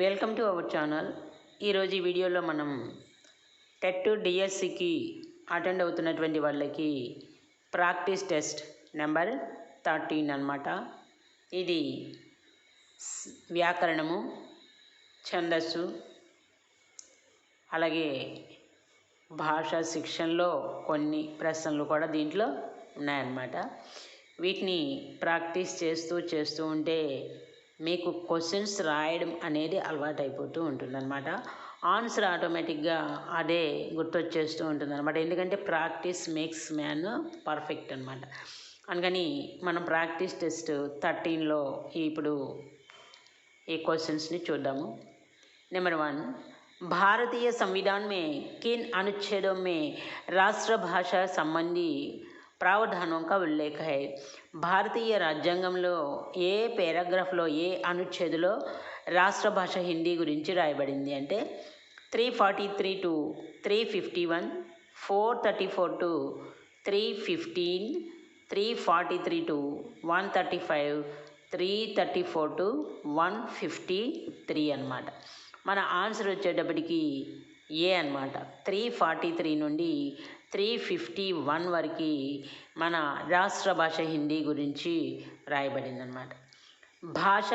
Welcome to our channel. ఈరోజు ఈ వీడియోలో మనం టెట్ డిఎస్సికి అటెండ్ అవుతున్నటువంటి వాళ్ళకి ప్రాక్టీస్ టెస్ట్ నెంబర్ థర్టీన్ అనమాట ఇది వ్యాకరణము ఛందస్సు అలాగే భాషా శిక్షణలో కొన్ని ప్రశ్నలు కూడా దీంట్లో ఉన్నాయన్నమాట. వీటిని ప్రాక్టీస్ చేస్తూ చేస్తూ ఉంటే మీకు క్వశ్చన్స్ రాయడం అనేది అలవాటైపోతూ ఉంటుందన్నమాట. ఆన్సర్ ఆటోమేటిక్గా అదే గుర్తొచ్చేస్తూ ఉంటుందన్నమాట. ఎందుకంటే ప్రాక్టీస్ మేక్స్ మ్యాన్ పర్ఫెక్ట్ అనమాట అందుకని మనం ప్రాక్టీస్ టెస్ట్ థర్టీన్లో ఇప్పుడు ఈ క్వశ్చన్స్ని చూద్దాము. నెంబర్ వన్ భారతీయ సంవిధానమే కిన్ అనుచ్ఛేదమే రాష్ట్ర భాష సంబంధి ప్రావధానం का ఉల్లేఖ है భారతీయ రాజ్యాంగంలో ఏ పేరాగ్రాఫ్లో ఏ అనుచ్ఛేదులో రాష్ట్ర భాష హిందీ గురించి రాయబడింది అంటే three forty three to three fifty one four thirty four to three fifteen three forty three to one thirty five three thirty four to one fifty three అనమాట మన ఆన్సర్ వచ్చేటప్పటికి ఏ అనమాట త్రీ ఫార్టీ త్రీ నుండి three fifty one వరకు మన రాష్ట్ర భాష హిందీ గురించి రాయబడింది అన్నమాట భాష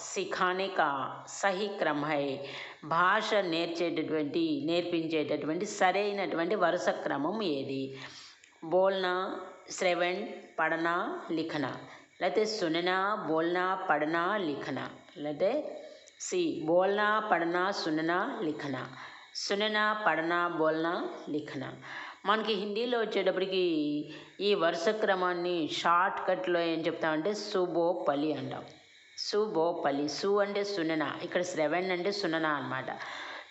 సిఖానే కా సహీ క్రమ హై. భాష నేర్చేటటువంటి నేర్పించేటటువంటి సరైనటువంటి వరుస క్రమం ఏది? బోల్నా శ్రవణ్ పడనా లిఖన. లేకపోతే సుననా బోల్నా పడనా లిఖన. లేకపోతే సి బోల్నా పడనా సుననా లిఖన. సుననా పడనా బోల్నా లిఖన. మనకి హిందీలో వచ్చేటప్పటికి ఈ వరుస క్రమాన్ని షార్ట్ కట్లో ఏం చెప్తామంటే సుబో పలి అంటాం. సుబో పలి సు అంటే సునన. ఇక్కడ శ్రవణ్ అంటే సునన అనమాట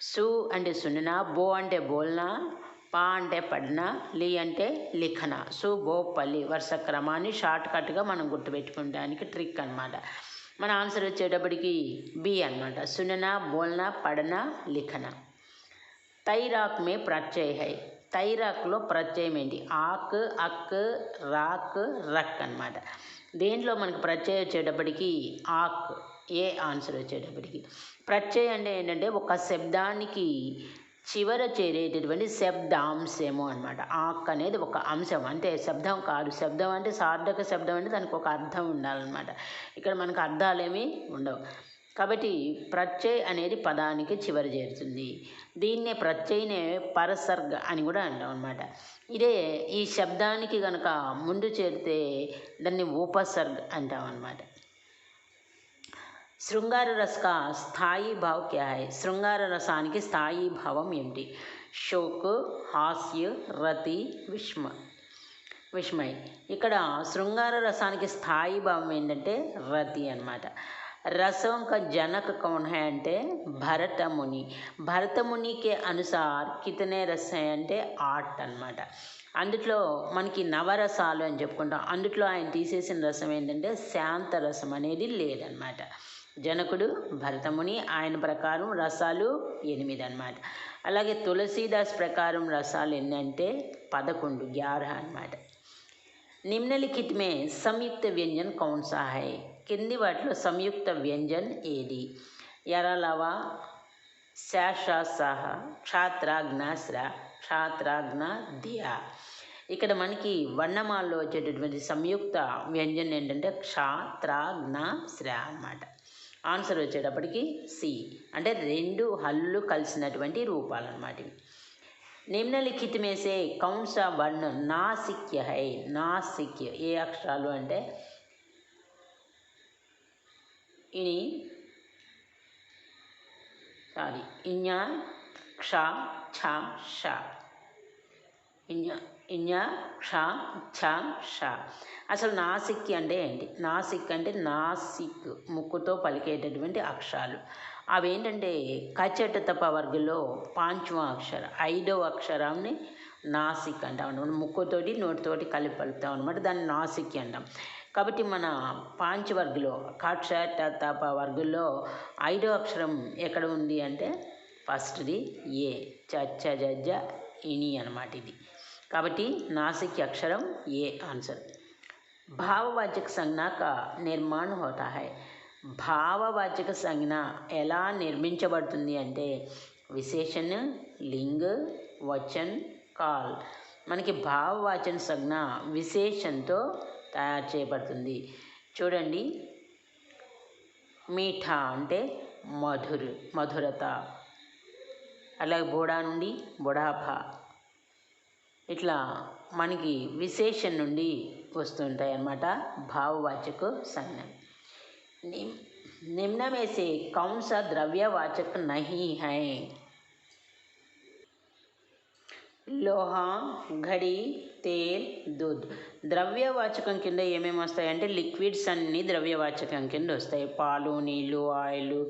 సు అంటే సునన బో అంటే బోల్నా పా అంటే పడ్న లి అంటే లిఖన. సుబో పలి వరుస క్రమాన్ని షార్ట్ కట్గా మనం గుర్తుపెట్టుకోవడానికి ట్రిక్ అన్నమాట. మన ఆన్సర్ వచ్చేటప్పటికి బి అన్నమాట. సునన బోల్నా పడన లిఖన. తైరాక్ మే ప్రత్యయ. హై తైరాక్లో ప్రత్యయం ఏంటి? ఆక్ అక్ రాక్ రక్ అన్నమాట. దేంట్లో మనకు ప్రత్యయం వచ్చేటప్పటికి ఆక్ ఏ ఆన్సర్ వచ్చేటప్పటికి. ప్రత్యయం అంటే ఏంటంటే ఒక శబ్దానికి చివర చేరేటటువంటి శబ్దాంశము అనమాట ఆక్ అనేది ఒక అంశం. అంటే శబ్దం కాదు. శబ్దం అంటే సార్థక శబ్దం అంటే దానికి ఒక అర్థం ఉండాలన్నమాట. ఇక్కడ మనకు అర్థాలేమీ ఉండవు. కాబట్టి ప్రత్యయ్ అనేది పదానికి చివరి చేరుతుంది. దీన్నే ప్రత్యయనే పరసర్గ అని కూడా అంటాం అనమాట ఇదే ఈ శబ్దానికి గనక ముందు చేరితే దాన్ని ఉపసర్గ అంటాం అనమాట శృంగార రసక స్థాయి భావ్ క్యా హై? శృంగార రసానికి స్థాయి భావం ఏమిటి? షోక్ హాస్య రతి విష్మ విష్మయ్ ఇక్కడ శృంగార రసానికి స్థాయి భావం ఏంటంటే రతి అన్నమాట. रसों का जनक कौन है అంటే భరత ముని భరత మునికి అనుసార్ కితనే రస్ హై అంటే ఆర్ట్ అన్నమాట అందుట్లో మనకి నవరసాలు అని చెప్పుకుంటాం అందుట్లో ఆయన తీసేసిన రసం ఏంటంటే శాంత రసం అనేది లేదనమాట జనకుడు భరతముని ఆయన ప్రకారం రసాలు ఎనిమిది అన్నమాట అలాగే తులసీదాస్ ప్రకారం రసాలు ఎన్ని అంటే పదకొండు గ్యార అన్నమాట నిమ్నలిఖిత్ మే సంయుక్త వ్యంజన్ కౌన్ సా హై కింది వాటిలో సంయుక్త వ్యంజన్ ఏది? ఎరలవ శాషాసాహ క్షాత్రాగ్న స్ర క్షాత్రాగ్న దియా ఇక్కడ మనకి వర్ణమాల్లో వచ్చేటటువంటి సంయుక్త వ్యంజనం ఏంటంటే క్షా శ్ర అన్నమాట. ఆన్సర్ వచ్చేటప్పటికి సి. అంటే రెండు హల్లు కలిసినటువంటి రూపాలన్నమాట నిమ్నలిఖితమేసే కౌంస వర్ణ నాసిక్య హై నాసిక్య. ఏ అక్షరాలు అంటే ఇని సారీ ఇన్య క్ష ఛ ష ఇన్య ఇన్య క్షా ఛ ష అసలు నాసిక్ అంటే ఏంటి నాసిక్ అంటే నాసిక్ ముక్కుతో పలికేటటువంటి అక్షరాలు అవేంటంటే కచట తప వర్గంలో పాంచమ అక్షర ఐదవ అక్షరాన్ని నాసిక్ అంటాం అనమాట ముక్కుతోటి నోటితోటి కలిపి పలుపుతాం అనమాట దాన్ని నాసిక్ అంటాం కాబట్టి మన పాంచవర్గులో కాక్ష తాప వర్గుల్లో ఐదో అక్షరం ఎక్కడ ఉంది అంటే ఫస్ట్ది ఏ చచ్చ జజ్జ ఇని అనమాట ఇది. కాబట్టి నాసిక్ అక్షరం ఏ ఆన్సర్. భావవాచక సంజ్ఞాక నిర్మాణం హోతా హై. భావవాచక సంజ్ఞ ఎలా నిర్మించబడుతుంది అంటే విశేషణ లింగ్ వచన్ కాల్. మనకి భావవాచన సంజ్ఞ విశేషంతో తయారు చేయబడుతుంది. చూడండి. మీఠా అంటే మధుర మధురత. అలాగే బోడా నుండి బొడాభా. ఇట్లా మనకి విశేషం నుండి వస్తుంటాయి అన్నమాట భావవాచక సన్న నిమ్న మేసే కంస ద్రవ్యవాచక నహి హై. లోహ ఘడి తేల్ దూద్ ద్రవ్యవాచకం కింద ఏమేమి వస్తాయంటే లిక్విడ్స్ అన్నీ ద్రవ్యవాచకం కింద వస్తాయి. పాలు నీళ్ళు ఆయిల్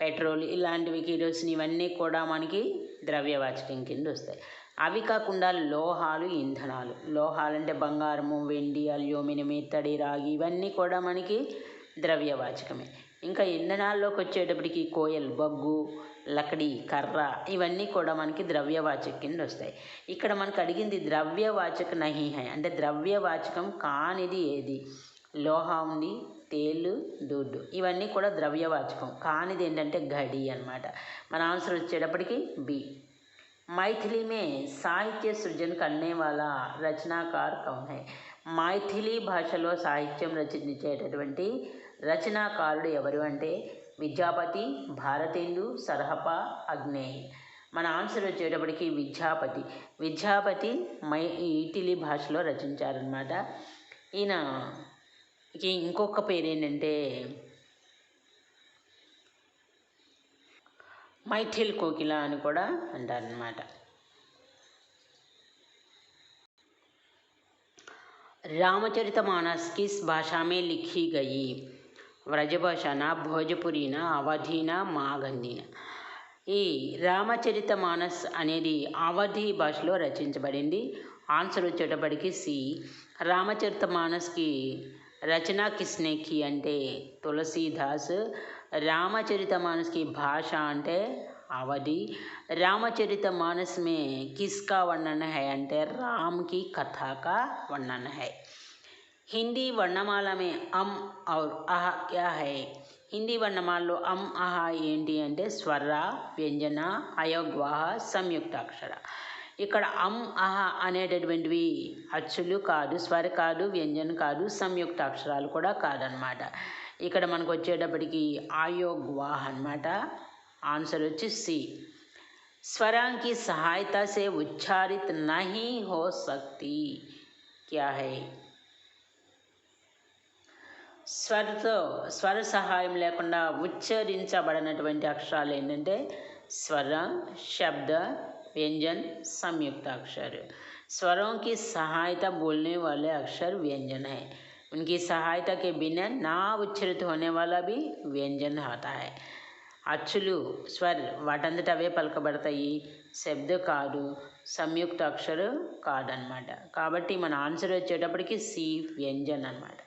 పెట్రోల్ ఇలాంటివి కిరోసిన్ ఇవన్నీ కూడా మనకి ద్రవ్యవాచకం కింద వస్తాయి. అవి కాకుండా లోహాలు ఇంధనాలు. లోహాలు అంటే బంగారము వెండి అల్యూమినియం ఇత్తడి రాగి ఇవన్నీ కూడా మనకి ద్రవ్యవాచకమే. ఇంకా ఇంధనాల్లోకి వచ్చేటప్పటికి కోయల్ బొగ్గు లకడి కర్ర ఇవన్నీ కూడా మనకి ద్రవ్యవాచక కింద వస్తాయి ఇక్కడ మనకు అడిగింది ద్రవ్యవాచక నహి హై అంటే ద్రవ్యవాచకం కానిది ఏది లోహ ఉంది తేలు దూడ్డు ఇవన్నీ కూడా ద్రవ్యవాచకం కానిది ఏంటంటే గడి అన్నమాట మన ఆన్సర్ వచ్చేటప్పటికి బి मैथिली में సాహిత్య సృజన करने वाला రచనాకార్ కౌన్ హై మైథిలి భాషలో సాహిత్యం రచించేటటువంటి రచనాకారుడు ఎవరు అంటే విద్యాపతి భారతేందు సరహప అగ్నేయ్ మన ఆన్సర్ వచ్చేటప్పటికి విద్యాపతి. విద్యాపతి మై ఇటలీ భాషలో రచించారనమాట ఈయన ఇంకొక పేరు ఏంటంటే మైథిల్ కోకిల అని కూడా అంటారనమాట రామచరిత మానస్కి భాషామే లిఖి లిఖీ గయి వ్రజభాషన భోజపురిన అవధిన మాగంధిన ఈ రామచరిత మానస్ అనేది అవధి భాషలో రచించబడింది ఆన్సర్ వచ్చేటప్పటికి సి రామచరిత మానస్కి రచన కిస్నే కి అంటే తులసీదాస్ రామచరిత మానస్కి భాష అంటే అవధి रामचरित मानस में किसका वर्णन है అంటే राम की कथा का वर्णन है हिंदी वर्णमाला में अम और अह क्या है హిందీ వర్ణమాలలో అమ్ అహ ఏంటి అంటే స్వర వ్యంజన అయోగ్వాహ సంయుక్తాక్షర ఇక్కడ అమ్ అహ అనేటటువంటివి అచ్చులు కాదు స్వర కాదు వ్యంజన కాదు సంయుక్తాక్షరాలు కూడా కాదనమాట ఇక్కడ మనకు వచ్చేటప్పటికి ఆయోగ్వాహ అనమాట आंसर వచ్చి सी स्वरां की सहायता से उच्चारित नहीं हो सकती क्या है స్వరతో స్వర సహాయం లేకుండా ఉచ్చరించబడినటువంటి అక్షరాలు ఏంటంటే స్వర శబ్ద व्यंजन संयुक्त अक्षर स्वरों की सहायता बोलने वाले अक्षर व्यंजन है उनकी सहायता के बिना ना उच्चरित होने वाला भी व्यंजन होता है అచ్చులు స్వర్ వాటంతట అవే పలకబడతాయి శబ్ద కాదు సంయుక్త అక్షర కాదనమాట కాబట్టి మన ఆన్సర్ వచ్చేటప్పటికి సి వ్యంజన్ అనమాట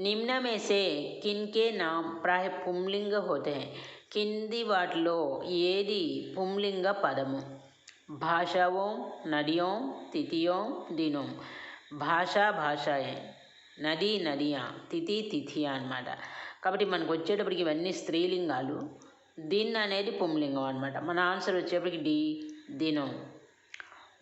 నిమ్న में से किनके नाम प्राय पुंलिंग होते हैं కింది వాటిలో ఏది పుంలింగ పదము భాషవో నదియో తిథియో దినో భాష భాషయే నది నదియా తిథి తిథియా అనమాట కాబట్టి మనకు వచ్చేటప్పటికి ఇవన్నీ స్త్రీలింగాలు దిన్ అనేది పుంలింగం అనమాట మన ఆన్సర్ వచ్చేప్పటికి డి దినం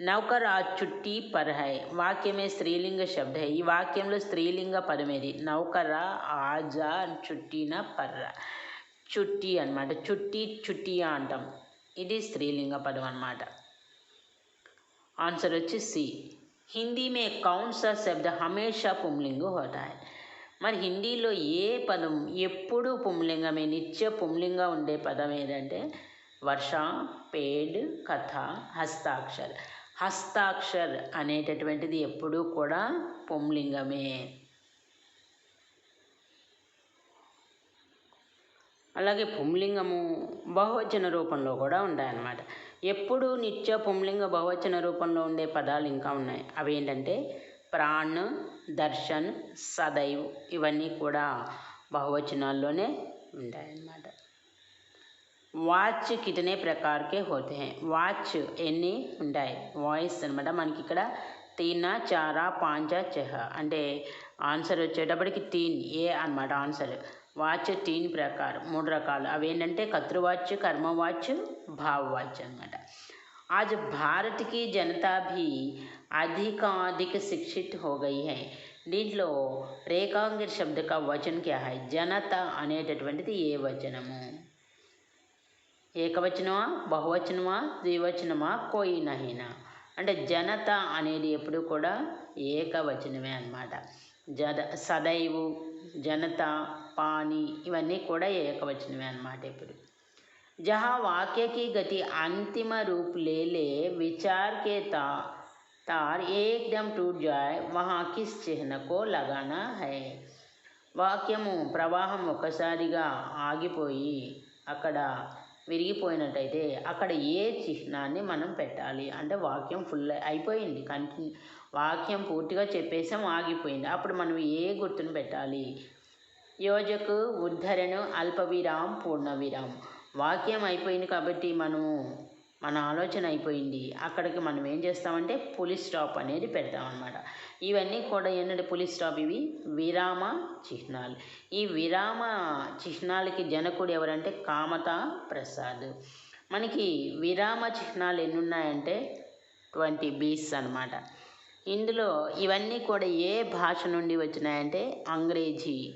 నౌకర్ ఆ చుట్టి పర్ హై వాక్యమే స్త్రీలింగ శబ్ద. ఈ వాక్యంలో స్త్రీలింగ పదం ఏది నౌకర ఆజా చుట్టిన పర్ర. చుట్టి అనమాట చుట్టి చుట్టియా అంటాం. ఇది స్త్రీలింగ పదం అనమాట ఆన్సర్ వచ్చి సి. హిందీ మే కౌన్ సా శబ్ద. హమేషా పుంలింగ హోతా మరి హిందీలో ఏ పదం ఎప్పుడు పుంలింగమే? నిత్య పుంలింగ ఉండే పదం ఏదంటే వర్ష పేడ్ కథ హస్తాక్షర్. హస్తాక్షర్ అనేటటువంటిది ఎప్పుడూ కూడా పుంలింగమే. అలాగే పుంలింగము బహువచన రూపంలో కూడా ఉంటాయన్నమాట. ఎప్పుడు నిత్య పుంలింగ బహువచన రూపంలో ఉండే పదాలు ఇంకా ఉన్నాయి. అవి ఏంటంటే ప్రాణ్ దర్శన్ సదైవ్ ఇవన్నీ కూడా బహువచనాల్లోనే ఉంటాయన్నమాట. వాచ్ కితనే ప్రకార్కే హోతే హై వాచ్ ఎన్ని ఉంటాయి వాయిస్ అనమాట మనకి ఇక్కడ తీన చారా పాంచ చెహ అంటే ఆన్సర్ వచ్చేటప్పటికి తీన్ ఏ అనమాట ఆన్సర్ వాచ్ तीन ప్రకారం మూడు రకాలు అవి ఏంటంటే కర్తృవాచ్ కర్మవాచ్ భావవాచ్ అనమాట आज भारत की जनता भी अधिकाधिक शिक्षित हो गई है దీంట్లో రేఖాంగిర్ శబ్ద కా వచన్ క్యా హై జనత అనేటటువంటిది ఏ వచనము ఏకవచనమా బహువచనమా ద్వివచనమా కోయి నహీనా అంటే జనత అనేది ఎప్పుడు కూడా ఏకవచనమే అన్నమాట జద సదైవు జనత పాని ఇవన్నీ కూడా ఏకవచనమే అన్నమాట ఇప్పుడు जहाँ वाक्य की गति अंतिम रूप ले ले विचार के ता, तार एकदम टूट जाए वहाँ किस चिह्न को लगाना है వాక్యము ప్రవాహం ఒక్కసారిగా ఆగిపోయి అక్కడ విరిగిపోయినట్టయితే అక్కడ ఏ చిహ్నాన్ని మనం పెట్టాలి? అంటే వాక్యం ఫుల్ అయిపోయింది. కంటిన్యూ వాక్యం పూర్తిగా చెప్పేసాం ఆగిపోయింది. అప్పుడు మనం ఏ గుర్తును పెట్టాలి? యోజకు ఉద్ధరణ అల్ప విరామ్ పూర్ణ విరామ్. వాక్యం అయిపోయింది కాబట్టి మనము మన ఆలోచన అయిపోయింది. అక్కడికి మనం ఏం చేస్తామంటే పులి స్టాప్ అనేది పెడతామన్నమాట. ఇవన్నీ కూడా ఏంటంటే పులి స్టాప్ ఇవి? విరామ చిహ్నాలు. ఈ విరామ చిహ్నాలకి జనకుడు ఎవరంటే కామత ప్రసాద్. మనకి విరామ చిహ్నాలు ఎన్ని ఉన్నాయంటే ట్వంటీ బీస్ అనమాట ఇందులో ఇవన్నీ కూడా ఏ భాష నుండి వచ్చినాయంటే అంగ్రేజీ.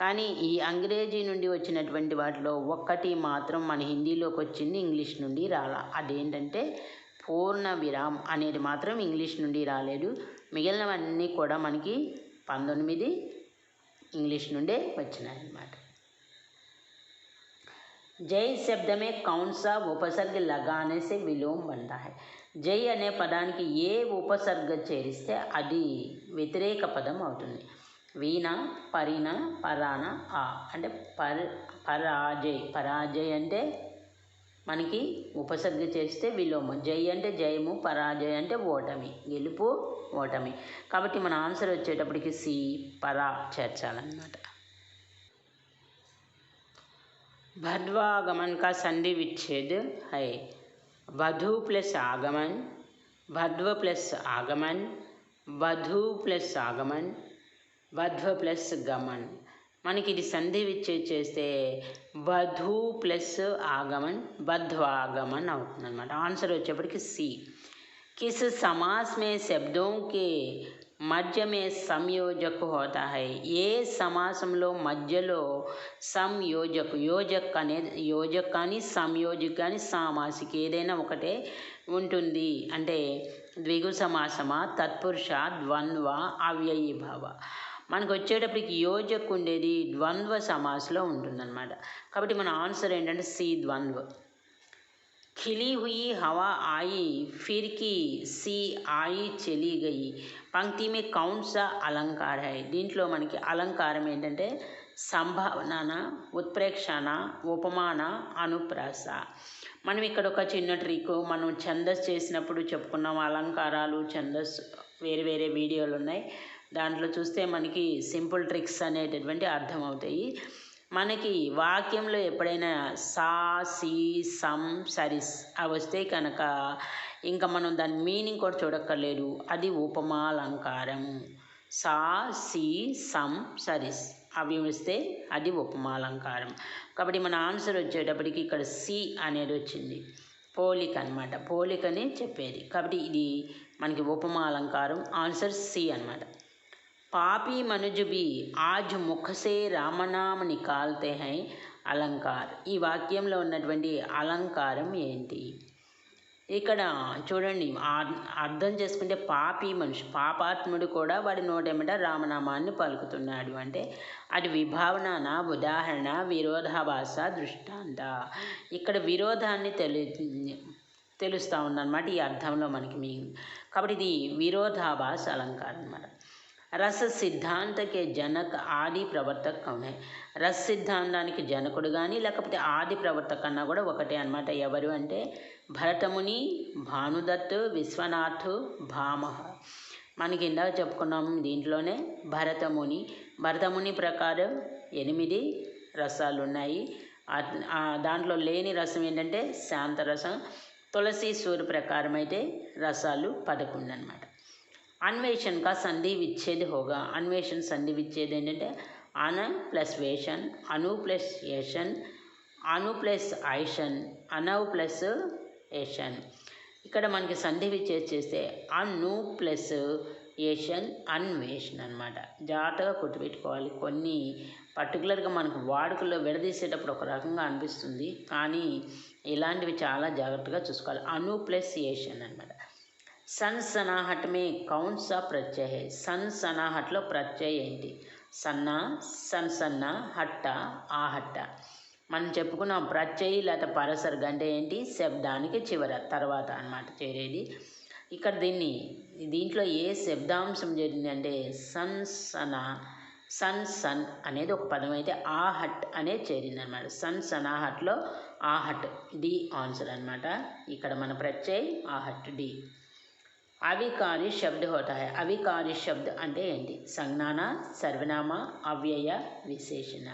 కానీ ఈ అంగ్రేజీ నుండి వచ్చినటువంటి వాటిలో ఒక్కటి మాత్రం మన హిందీలోకి వచ్చింది ఇంగ్లీష్ నుండి రాల. అదేంటంటే పూర్ణ విరామ్ అనేది మాత్రం ఇంగ్లీష్ నుండి రాలేదు. మిగిలినవన్నీ కూడా మనకి పంతొమ్మిది ఇంగ్లీష్ నుండే వచ్చినాయన్నమాట. జై శబ్దమే కౌన్సా ఉపసర్గ లగానేసే విలోమ్ బందా జై అనే పదానికి ఏ ఉపసర్గ చేరిస్తే అది వ్యతిరేక పదం అవుతుంది. వీణ పరిణ పరాన ఆ. అంటే పర్ పరాజయ్. పరాజయ్ అంటే మనకి ఉపసర్గ చేస్తే విలోమం. జై అంటే జయము పరాజయ్ అంటే ఓటమి. గెలుపు ఓటమి. కాబట్టి మన ఆన్సర్ వచ్చేటప్పటికి సి పరా చేర్చాలన్నమాట. భద్వాగమన్ కా సంధి విచ్ఛేద్ హై. వధు ప్లస్ ఆగమన్ భద్వ ప్లస్ ఆగమన్ వధు ప్లస్ ఆగమన్ వధ్వ ప్లస్ గమన్ మనకి ఇది సంధి విచ్ఛేద్ చేస్తే వధు ప్లస్ ఆగమన్ వధ్వాగమన్ అవుతుంది అనమాట ఆన్సర్ వచ్చేప్పటికి సి किस समास में शब्दों के మధ్య మే సంయోజకు హోతా హై ఏ సమాసంలో మధ్యలో సంయోజకు యోజక్ అనేది యోజక్ కానీ సంయోజక్ కానీ సామాసిక ఏదైనా ఒకటే ఉంటుంది అంటే ద్విగు సమాసమా తత్పురుష ద్వంద్వ అవ్యయీ భావ మనకు వచ్చేటప్పటికి యోజక్ ఉండేది ద్వంద్వ సమాసంలో ఉంటుందన్నమాట కాబట్టి మన ఆన్సర్ ఏంటంటే సి ద్వంద్వ खिली हुई हवा आई फिर की सी आई चली गई పంక్తి మే కౌన్ సా అలంకార హై దీంట్లో మనకి అలంకారం ఏంటంటే సంభావన ఉత్ప్రేక్షణ ఉపమాన అనుప్రాస మనం ఇక్కడ ఒక చిన్న ట్రిక్ మనం ఛందస్ చేసినప్పుడు చెప్పుకున్నాం అలంకారాలు ఛందస్ వేరే వేరే వీడియోలు ఉన్నాయి దాంట్లో చూస్తే మనకి సింపుల్ ట్రిక్స్ అనేటటువంటి అర్థమవుతాయి. మనకి వాక్యంలో ఎప్పుడైనా సా సి సమ్ సరిస్ అవి వస్తే కనుక ఇంకా మనం దాని మీనింగ్ కూడా చూడక్కర్లేదు. అది ఉపమాలంకారము సా సి సమ్ సరిస్ అవి వస్తే అది ఉపమాలంకారం. కాబట్టి మన ఆన్సర్ వచ్చేటప్పటికి ఇక్కడ సి అనేది వచ్చింది. పోలిక అనమాట పోలికనే చెప్పేది. కాబట్టి ఇది మనకి ఉపమాలంకారం. ఆన్సర్ సి అనమాట పాపి మనుజుబి ఆజ్ ముఖసే రామనామ నికాల్తే హై అలంకార్ ఈ వాక్యంలో ఉన్నటువంటి అలంకారం ఏంటి? ఇక్కడ చూడండి అర్థం చేసుకుంటే పాపి మనిషి పాపాత్ముడు కూడా వాడి నోటెమిట రామనామాన్ని పలుకుతున్నాడు. అంటే అది విభావన ఉదాహరణ విరోధాభాస దృష్టాంత. ఇక్కడ విరోధాన్ని తెలి తెలుస్తూ ఉందన్నమాట ఈ అర్థంలో మనకి మీ కాబట్టి ఇది విరోధాభాస అలంకారం అన్నమాట. రస సిద్ధాంతకే జనక్ ఆది ప్రవర్తక కౌన్ రస సిద్ధాంతానికి జనకుడు కానీ లేకపోతే ఆది ప్రవర్తక అన్నా కూడా ఒకటే అన్నమాట. ఎవరు అంటే భరతముని భానుదత్ విశ్వనాథ్ భామహ. మనకి ఇందాక చెప్పుకున్నాం దీంట్లోనే భరతముని. భరతముని ప్రకారం ఎనిమిది రసాలు ఉన్నాయి దాంట్లో లేని రసం ఏంటంటే శాంతరసం. తులసి సూర్య ప్రకారం అయితే రసాలు పదకొండు అనమాట అన్వేషణ కా సంధి విచ్ఛేద్ హోగా. అన్వేషణ సంధి విచ్ఛేద్ ఏంటంటే అన ప్లస్ వేషన్ అను ప్లస్ యషన్ అను ప్లస్ ఐషన్ అనవ్ ప్లస్ ఏషన్ ఇక్కడ మనకి సంధి విచ్చేది చేస్తే అను ప్లస్ ఏషన్ అన్వేషణ అనమాట జాగ్రత్తగా గుర్తుపెట్టుకోవాలి. కొన్ని పర్టికులర్గా మనకు వాడుకలో విడదీసేటప్పుడు ఒక రకంగా అనిపిస్తుంది. కానీ ఇలాంటివి చాలా జాగ్రత్తగా చూసుకోవాలి. అను ప్లస్ ఏషన్ అనమాట సన్సనాహట్ మే కౌన్ సా ప్రత్యయ. సన్ సన్సనాహట్లో ప్రత్యయ ఏంటి? సన్న సన్ సన్న హట్ట ఆహట్ట. మనం చెప్పుకున్నాం ప్రత్యయ లేకపోతే పరసర్గ అంటే ఏంటి? శబ్దానికి చివర తర్వాత అన్నమాట చేరేది. ఇక్కడ దీన్ని దీంట్లో ఏ శబ్దాంశం చేరిందంటే సన్ సన సన్ సన్ అనేది ఒక పదం అయితే ఆహట్ అనేది చేరింది అనమాట సన్ సనాహట్లో ఆహట్ డి ఆన్సర్ అనమాట ఇక్కడ మన ప్రత్యయ ఆహట్ డి. అవికారి శబ్ద హోతా హై అవికారి శబ్ద అంటే ఏంటి? సంజ్ఞాన సర్వనామ అవ్యయ విశేషణ.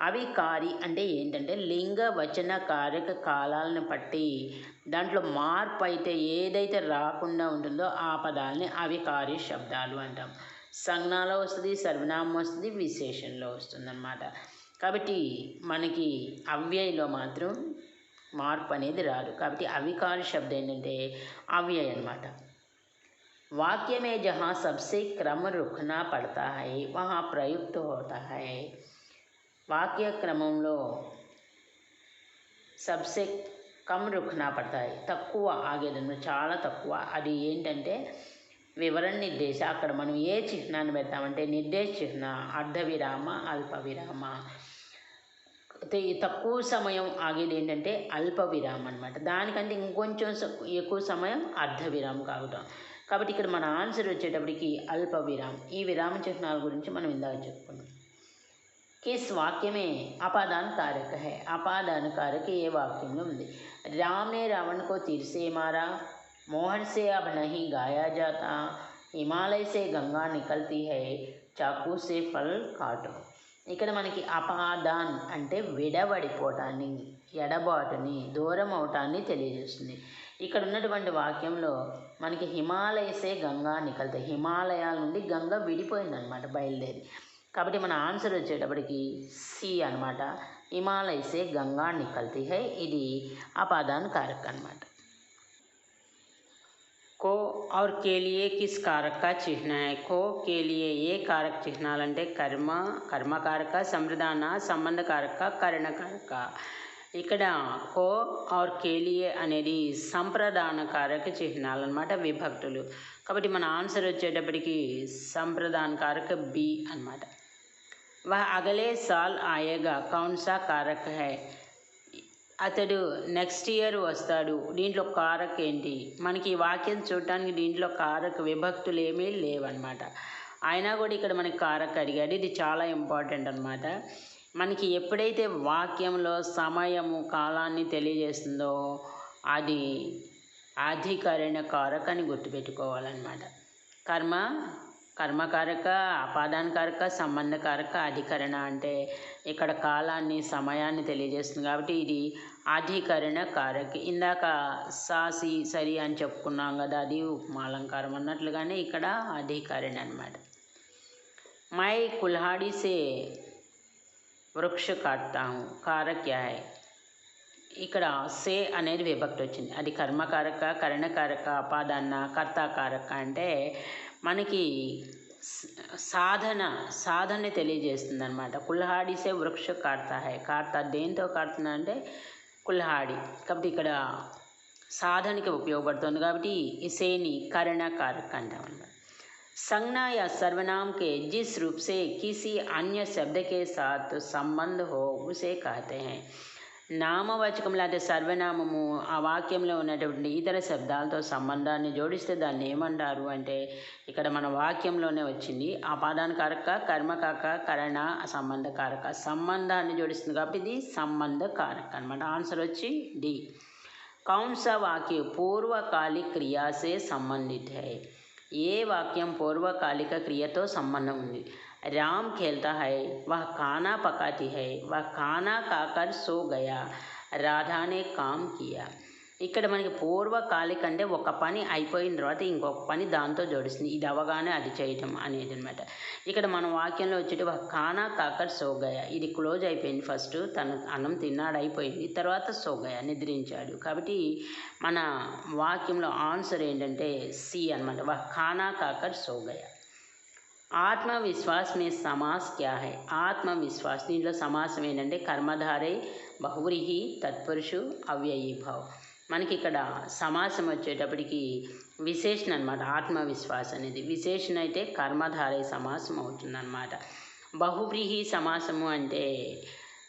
అవికారి అంటే ఏంటంటే లింగ వచన కారక కాలాలను బట్టి దాంట్లో మార్పు అయితే ఏదైతే రాకుండా ఉంటుందో ఆ పదాలని అవికారి శబ్దాలు అంటాం. సంజ్ఞాలో వస్తుంది సర్వనామం వస్తుంది విశేషణలో వస్తుంది అన్నమాట కాబట్టి మనకి అవ్యయలో మాత్రం మార్పు అనేది రాదు. కాబట్టి అవికారి శబ్దం ఏంటంటే అవ్యయ అనమాట वाक्य में जहाँ सबसे क्रम रुकना पड़ता है वहाँ प्रयुक्त होता है వాక్య క్రమంలో సబ్సే కమ్ రుఖనా పడతాయి తక్కువ ఆగేదన్నమాట చాలా తక్కువ అది ఏంటంటే వివరణ నిర్దేశ అక్కడ మనం ఏ చిహ్నాన్ని పెడతామంటే నిర్దేశ చిహ్న అర్ధ విరామ అల్ప విరామ తే- తక్కువ సమయం ఆగేది ఏంటంటే అల్ప విరామం అనమాట దానికంటే ఇంకొంచెం స- ఎక్కువ సమయం అర్ధ విరామం కావటం కాబట్టి ఇక్కడ మన ఆన్సర్ వచ్చేటప్పటికి అల్ప విరామం. ఈ విరామ చిహ్నాల గురించి మనం ఇందాక చెప్పుకున్నాం. కేస్ వాక్యమే అపాదాన కారక హే అపాదాన కారక ఏ వాక్యంలో ఉంది? రామే రావణ్కో తీర్సే మారా మోహన్ సే అబ్ నహి గాయా జాతా హిమాలయ సే గంగా నికల్తి హై చాకు సే ఫల్ కాటో. ఇక్కడ మనకి అపాదాన్ అంటే విడబడిపోవటాన్ని ఎడబాటుని దూరం అవటాన్ని తెలియజేస్తుంది. ఇక్కడ ఉన్నటువంటి వాక్యంలో మనకి హిమాలయసే గంగా నికలుతాయి హిమాలయాల నుండి గంగ విడిపోయిందనమాట బయలుదేరి కాబట్టి మన ఆన్సర్ వచ్చేటప్పటికి సి అనమాట హిమాలయసే గంగా నికల్తీ హై ఇది అపాదాన్ కారక్ అనమాట को और के लिए किस कारक का चिह्न है को के लिए ఏ కారక చిహ్నాలంటే కర్మ కర్మకారక సంప్రదాన సంబంధకారక కరణకారక ఇక్కడ కో ఆర్ కేలియే అనేది సంప్రదాన కారక చిహ్నాలు అనమాట విభక్తులు. కాబట్టి మన ఆన్సర్ వచ్చేటప్పటికి సంప్రదాన కారక బి అనమాట వహ అగలే సాల్ ఆయేగా కౌన్సా కారక్ హై. అతడు నెక్స్ట్ ఇయర్ వస్తాడు. దీంట్లో కారక్ ఏంటి? మనకి ఈ వాక్యం చూడటానికి దీంట్లో కారక విభక్తులు ఏమీ లేవన్నమాట. అయినా కూడా ఇక్కడ మనకి కారక్ అడిగాడు. ఇది చాలా ఇంపార్టెంట్ అనమాట మనకి ఎప్పుడైతే వాక్యంలో సమయము కాలాన్ని తెలియజేస్తుందో అది అధికరణ కారక అని గుర్తుపెట్టుకోవాలన్నమాట. కర్మ కర్మకారక అపాదానకారక సంబంధకారక అధికరణ అంటే ఇక్కడ కాలాన్ని సమయాన్ని తెలియజేస్తుంది కాబట్టి ఇది అధికరణ కారక. ఇందాక సాసి సరి అని చెప్పుకున్నాం కదా అది ఉపమాలంకారం అన్నట్లుగానే ఇక్కడ అధికరణ అనమాట మై కుల్హాడి సే వృక్ష కాట్తా హూ ఇక్కడ సే అనేది విభక్తి వచ్చింది. అది కర్మకారక కరణకారక అపాదాన్న కర్తాకారక అంటే మనకి సాధన సాధన తెలియజేస్తుంది అనమాట కుల్హాడిసే వృక్ష కాడతా హై. కాడతా దేంతో కాడుతున్నా అంటే కుల్హాడి. కాబట్టి ఇక్కడ సాధనకి ఉపయోగపడుతుంది. కాబట్టి ఈ సేని కరణకారక అంటాం అనమాట संज्ञा या सर्वनाम के जिस रूप से किसी अन्य शब्द के साथ संबंध हो उसे कहते हैं నామవాచకం లేదా సర్వనామము ఆ వాక్యంలో ఉన్నటువంటి ఇతర శబ్దాలతో సంబంధాన్ని జోడిస్తే దాన్ని ఏమంటారు అంటే ఇక్కడ మన వాక్యంలోనే వచ్చింది అపాదానకారక కర్మకారక కరణ సంబంధకారక సంబంధాన్ని జోడిస్తుంది కాబట్టి ఇది సంబంధకారక అనమాట ఆన్సర్ వచ్చి డి कौन सा वाक्य పూర్వకాలిక క్రియా సే సంబంధిత है ఏ వాక్యం పూర్వకాలిక క్రియతో సంబంధం ఉంది రామ్ खेलता है वह खाना पकाती है वह खाना खाकर सो गया राधा ने काम किया ఇక్కడ మనకి పూర్వకాలిక అంటే ఒక పని అయిపోయిన తర్వాత ఇంకొక పని దాంతో జోడిస్తుంది. ఇది అవగానే అది చేయటం అనేది అనమాట ఇక్కడ మన వాక్యంలో వచ్చేటి కానా కాకర్ సోగయ. ఇది క్లోజ్ అయిపోయింది ఫస్ట్. తను అన్నం తిన్నాడు అయిపోయింది. తర్వాత సోగయ నిద్రించాడు. కాబట్టి మన వాక్యంలో ఆన్సర్ ఏంటంటే సి అనమాట కానా కాకర్ సోగయ. ఆత్మవిశ్వాస్ మే సమాస్ క్యా హై ఆత్మవిశ్వాస్. దీంట్లో సమాసం ఏంటంటే కర్మధారే బహువ్రీహి తత్పురుషు అవ్యయీభావ్. మనకి ఇక్కడ సమాసం వచ్చేటప్పటికి విశేషణ అనమాట ఆత్మవిశ్వాసం అనేది విశేషణ అయితే కర్మధారే సమాసం అవుతుందన్నమాట. బహువ్రీహి సమాసము అంటే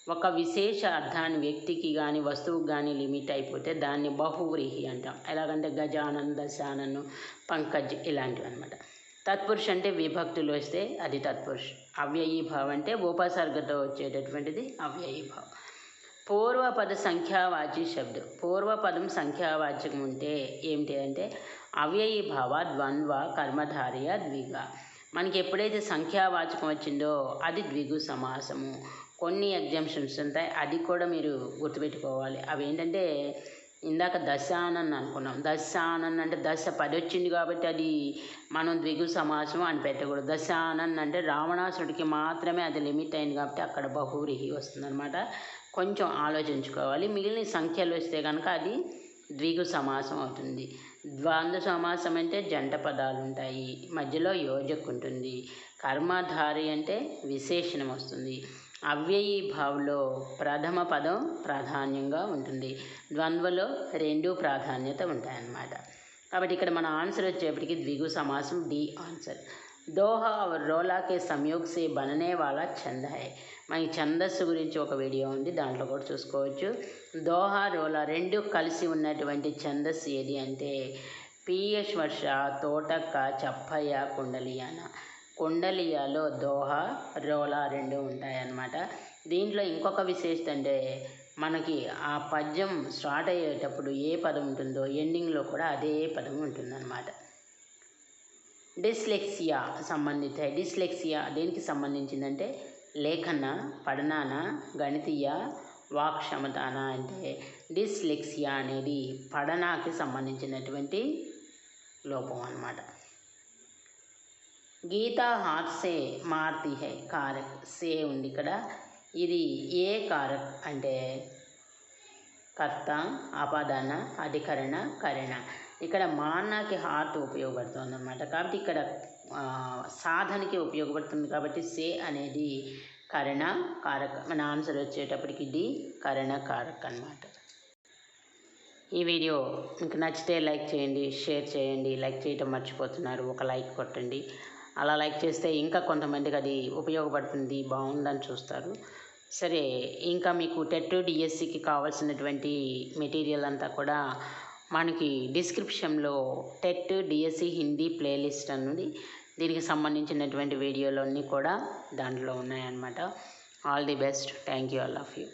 ఒక విశేష అర్థాన్ని వ్యక్తికి కానీ వస్తువుకి కానీ లిమిట్ అయిపోతే దాన్ని బహువ్రీహి అంటాం. ఎలాగంటే గజానన్ దశానన్ పంకజ్ ఇలాంటివి అనమాట తత్పురుష్ అంటే విభక్తులు వస్తే అది తత్పురుష్. అవ్యయీభావం అంటే ఉపసర్గతో వచ్చేటటువంటిది అవ్యయీభావం. పూర్వపద సంఖ్యావాచి శబ్దం. పూర్వపదం సంఖ్యావాచకం ఉంటే ఏమిటి అంటే అవ్యయీభావ ద్వంద్వ కర్మధార్య ద్విగ. మనకి ఎప్పుడైతే సంఖ్యావాచకం వచ్చిందో అది ద్విగు సమాసము. కొన్ని ఎగ్జామ్షన్స్ ఉంటాయి అది కూడా మీరు గుర్తుపెట్టుకోవాలి. అవి ఏంటంటే ఇందాక దశానన్ అనుకున్నాం. దశానన్ అంటే దశ పది వచ్చింది కాబట్టి అది మనం ద్విగు సమాసం అని పెట్టకూడదు. దశానన్ అంటే రావణాసుడికి మాత్రమే అది లిమిట్ అయింది కాబట్టి అక్కడ బహువ్రీహి వస్తుందన్నమాట. కొంచెం ఆలోచించుకోవాలి. మిగిలిన సంఖ్యలు వస్తే కనుక అది ద్విగు సమాసం అవుతుంది. ద్వంద్వ సమాసం అంటే జంట పదాలు ఉంటాయి మధ్యలో యోజక్ ఉంటుంది కర్మధారి అంటే విశేషణం వస్తుంది. అవ్యయీ భావలో ప్రథమ పదం ప్రాధాన్యంగా ఉంటుంది. ద్వంద్వలో రెండు ప్రాధాన్యత ఉంటాయన్నమాట. కాబట్టి ఇక్కడ మన ఆన్సర్ వచ్చేప్పటికి ద్విగు సమాసం డి ఆన్సర్. దోహా और రోలా కే సంయోగ్ సే బననే వాళ్ళ ఛంద్ హై మనకి ఛందస్సు గురించి ఒక వీడియో ఉంది దాంట్లో కూడా చూసుకోవచ్చు దోహా రోలా రెండు కలిసి ఉన్నటువంటి ఛందస్సు ఏది అంటే పిఎస్ వర్ష తోటక్క చప్పయ్య కుండలియాన కుండలియాలో దోహ రోలా రెండు ఉంటాయన్నమాట దీంట్లో ఇంకొక విశేషత అంటే మనకి ఆ పద్యం స్టార్ట్ అయ్యేటప్పుడు ఏ పదం ఉంటుందో ఎండింగ్లో కూడా అదే పదం ఉంటుందన్నమాట డిస్లెక్సియా సంబంధిత డిస్లెక్సియా దేనికి సంబంధించిందంటే లేఖన పఠనాన గణితీయ వాక్క్షమతాన అంటే డిస్లెక్సియా అనేది పఠనాకి సంబంధించినటువంటి లోపం అన్నమాట. గీతా హాత్ సే మారుతి హై కారక్ సే ఉంది ఇక్కడ. ఇది ఏ కారక్ అంటే కర్త అపాదాన అధికరణ కరణ. ఇక్కడ మానాకి హార్ట్ ఉపయోగపడుతుంది అనమాట కాబట్టి ఇక్కడ సాధనకి ఉపయోగపడుతుంది కాబట్టి సే అనేది కరణ కారక మన ఆన్సర్ వచ్చేటప్పటికి డి కరణ కారక్ అన్నమాట. ఈ వీడియో మీకు నచ్చితే లైక్ చేయండి షేర్ చేయండి. లైక్ చేయటం మర్చిపోతున్నారు. ఒక లైక్ కొట్టండి. అలా లైక్ చేస్తే ఇంకా కొంతమందికి అది ఉపయోగపడుతుంది బాగుందని చూస్తారు. సరే ఇంకా మీకు టెట్ డిఎస్సికి కావాల్సినటువంటి మెటీరియల్ అంతా కూడా మనకి డిస్క్రిప్షన్లో టెట్ డిఎస్సి హిందీ ప్లేలిస్ట్ అన్నది. దీనికి సంబంధించినటువంటి వీడియోలు అన్నీ కూడా దాంట్లో ఉన్నాయన్నమాట. All the best. Thank you. All of you.